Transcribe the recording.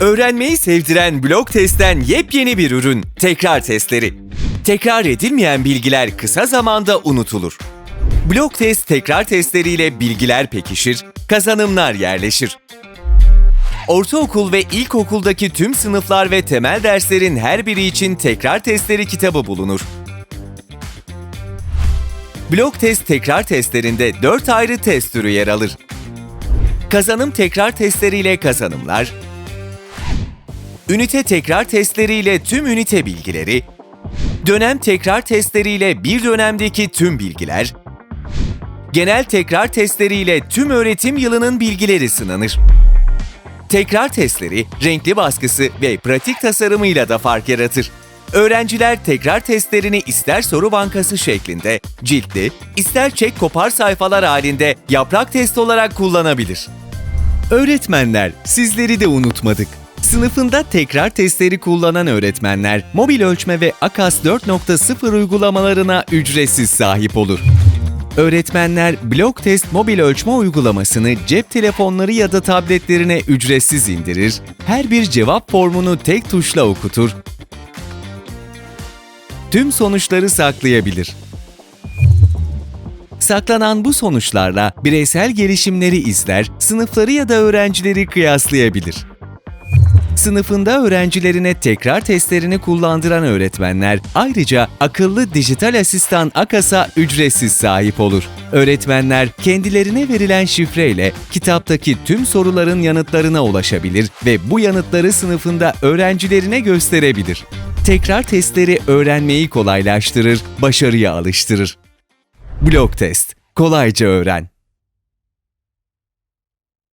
Öğrenmeyi sevdiren blok testten yepyeni bir ürün. Tekrar testleri. Tekrar edilmeyen bilgiler kısa zamanda unutulur. Blok test tekrar testleriyle bilgiler pekişir, kazanımlar yerleşir. Ortaokul ve ilkokuldaki tüm sınıflar ve temel derslerin her biri için tekrar testleri kitabı bulunur. Blok test tekrar testlerinde 4 ayrı test türü yer alır. Kazanım tekrar testleriyle kazanımlar, ünite tekrar testleriyle tüm ünite bilgileri, dönem tekrar testleriyle bir dönemdeki tüm bilgiler, genel tekrar testleriyle tüm öğretim yılının bilgileri sınanır. Tekrar testleri renkli baskısı ve pratik tasarımıyla da fark yaratır. Öğrenciler tekrar testlerini ister soru bankası şeklinde, ciltli, ister çek kopar sayfalar halinde yaprak test olarak kullanabilir. Öğretmenler, sizleri de unutmadık. Sınıfında tekrar testleri kullanan öğretmenler, mobil ölçme ve AKAS 4.0 uygulamalarına ücretsiz sahip olur. Öğretmenler Blok Test mobil ölçme uygulamasını cep telefonları ya da tabletlerine ücretsiz indirir, her bir cevap formunu tek tuşla okutur, tüm sonuçları saklayabilir. Saklanan bu sonuçlarla bireysel gelişimleri izler, sınıfları ya da öğrencileri kıyaslayabilir. Sınıfında öğrencilerine tekrar testlerini kullandıran öğretmenler ayrıca akıllı dijital asistan AKAS'a ücretsiz sahip olur. Öğretmenler kendilerine verilen şifreyle kitaptaki tüm soruların yanıtlarına ulaşabilir ve bu yanıtları sınıfında öğrencilerine gösterebilir. Tekrar testleri öğrenmeyi kolaylaştırır, başarıya alıştırır. Blok test. Kolayca öğren.